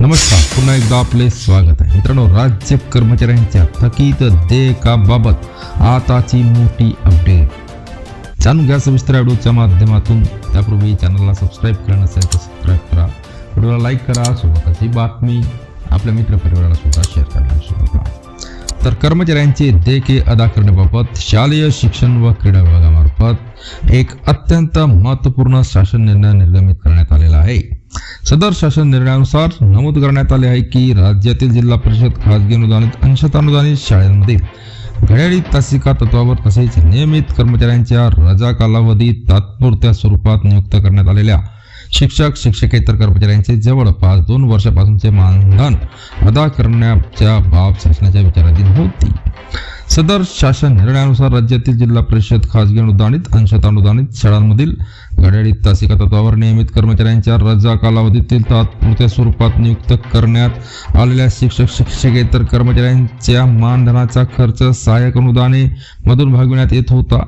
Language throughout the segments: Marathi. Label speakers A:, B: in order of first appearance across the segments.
A: नमस्कार पुन्हा एकदा आपले स्वागत आहे. मित्रांनो राज्य कर्मचाऱ्यांच्या थकीत देयकाबाबत आताची मोठी अपडेट जाणून घ्या सविस्तर व्हिडिओच्या माध्यमातून. त्यापूर्वी चॅनलला सबस्क्राईब करा नसेल तर सबस्क्राईब करा. व्हिडिओला लाईक करा सोबतच ही बातमी आपल्या मित्रपरिवाराला सुद्धा शेअर करायला विसरू नका तर कर्मचाऱ्यांचे देयके अदा करण्याबाबत शालेय शिक्षण व क्रीडा विभागामार्फत एक अत्यंत महत्त्वपूर्ण शासन निर्णय निर्गमित करण्यात आलेला आहे. सदर शासन निर्णयानुसार नमूद करण्यात आले आहे की राज्यातील जिल्हा परिषद खाजगी अनुदानित अंशता अनुदानित शाळांमधील घड्याळी तासिका तत्वावर तसेच नियमित कर्मचाऱ्यांच्या रजा कालावधी तात्पुरत्या स्वरूपात नियुक्त करण्यात आलेल्या शिक्षक शिक्षकेतर कर्मचाऱ्यांचे जवळपास दोन वर्षापासूनचे मानधन अदा करण्याच्या बाब शासनाच्या विचाराधीन होती. सदर शासन निर्णयानुसार राज्यातील जिल्हा परिषद खाजगी अनुदानित अंशत अनुदानित शाळांमधील घड्याळी तासिका तत्वावर नियमित कर्मचाऱ्यांच्या रजा कालावधीतील तात्पुरत्या स्वरूपात नियुक्त करण्यात आलेल्या शिक्षक शिक्षकेतर कर्मचाऱ्यांच्या मानधनाचा खर्च सहाय्यक अनुदाने मधून भागविण्यात येत होता.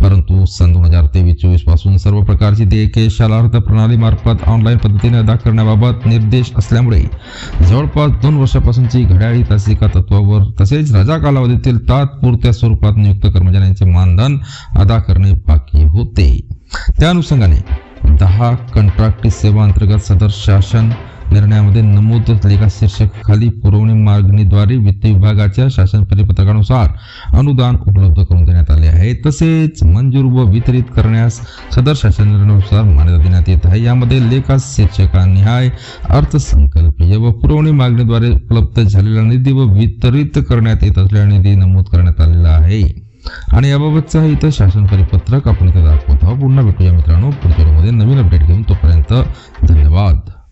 A: परंतु सन दोन हजार तेवीस चोवीसपासून सर्व प्रकारची देयके शालार्थ प्रणालीमार्फत ऑनलाईन पद्धतीने अदा करण्याबाबत निर्देश असल्यामुळे जवळपास दोन वर्षापासूनची घड्याळी तासिका तत्वावर तसेच रजा कालावधीतील तात्पुरत्या स्वरूपात नियुक्त कर्मचाऱ्यांचे मानधन अदा करणे बाकी होते. त्या अनुषंगाने दहा कंत्राटी सेवा अंतर्गत सदर शासन निर्णयामध्ये नमूद लेखा शीर्षक खाली पुरवणी मागणीद्वारे वित्त विभागाच्या शासन परिपत्रकानुसार अनुदान उपलब्ध करून देण्यात आले. आहे. तसेच मंजूर व वितरित करण्यास सदर शासन निर्णयानुसार मान्यता देण्यात येत आहे. यामध्ये लेखा शीर्षकानिहाय अर्थसंकल्पीय व पुरवणी मागणीद्वारे उपलब्ध झालेला निधी व वितरित करण्यात येत असलेला निधी नमूद करण्यात आलेला आहे. आणि याबाबतचं इथं शासन परिपत्रक. आपण इथं दाखवत आहोत. पुन्हा भेटूया मित्रांनो. पुढच्या नवीन अपडेट घेऊन तोपर्यंत